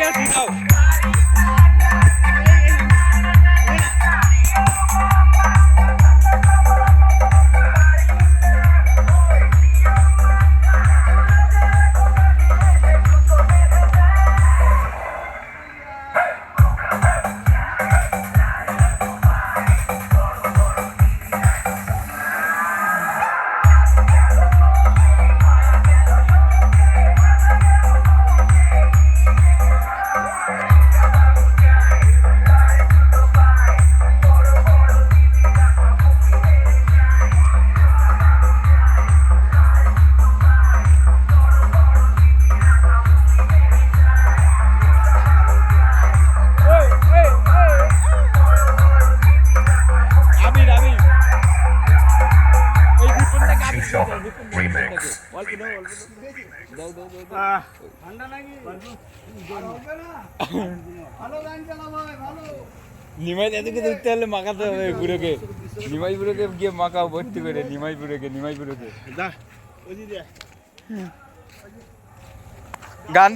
Yes, no. ভাই Remix. Nimai এদিকে ধরতে হলে মাখাতে হবে বুড়োকে। নিমাই বুড়োকে গিয়ে মাখাও ভর্তি করে। নিমাই বুড়োকে নিমাই বুড়োকে। যা যে গান